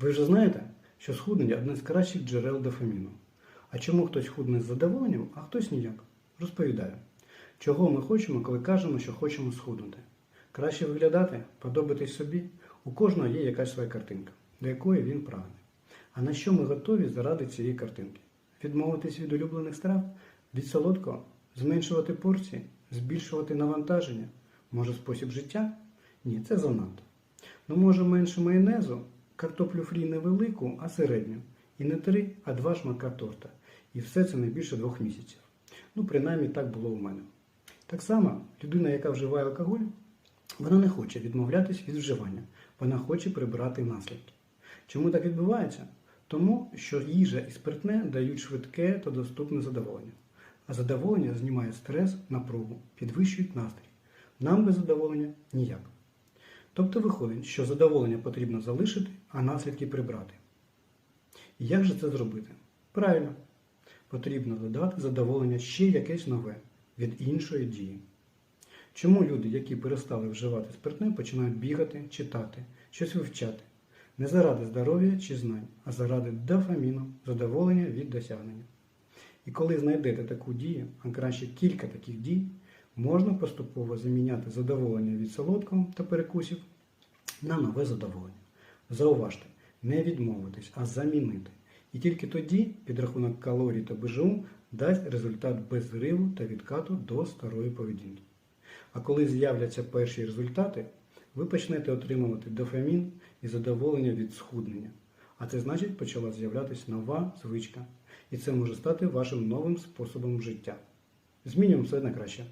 Ви вже знаєте, що схуднення одне з кращих джерел дофаміну. А чому хтось худне з задоволенням, а хтось ніяк? Розповідаю. Чого ми хочемо, коли кажемо, що хочемо схуднути? Краще виглядати, подобатись собі. У кожного є якась своя картинка, до якої він прагне. А на що ми готові заради цієї картинки? Відмовитись від улюблених страв, від солодкого, зменшувати порції, збільшувати навантаження? Може спосіб життя? Ні, це занадто. Ну, може, менше майонезу, картоплю фрі невелику, а середню. І не три, а два шматка торта. І все це не більше двох місяців. Ну, принаймні так було у мене. Так само людина, яка вживає алкоголь, вона не хоче відмовлятись від вживання. Вона хоче прибирати наслідки. Чому так відбувається? Тому що їжа і спиртне дають швидке та доступне задоволення. А задоволення знімає стрес, напругу, підвищують настрій. Нам без задоволення ніяк. Тобто виходить, що задоволення потрібно залишити, а наслідки прибрати. І як же це зробити? Правильно, потрібно додати задоволення ще якесь нове від іншої дії. Чому люди, які перестали вживати спиртне, починають бігати, читати, щось вивчати? Не заради здоров'я чи знань, а заради дофаміну, задоволення від досягнення. І коли знайдете таку дію, а краще кілька таких дій, можна поступово заміняти задоволення від солодкого та перекусів на нове задоволення. Зауважте, не відмовитись, а замінити. І тільки тоді підрахунок калорій та БЖУ дасть результат без зриву та відкату до старої поведінки. А коли з'являться перші результати, ви почнете отримувати дофамін і задоволення від схуднення. А це значить почала з'являтися нова звичка. І це може стати вашим новим способом життя. Змінюємо все на краще.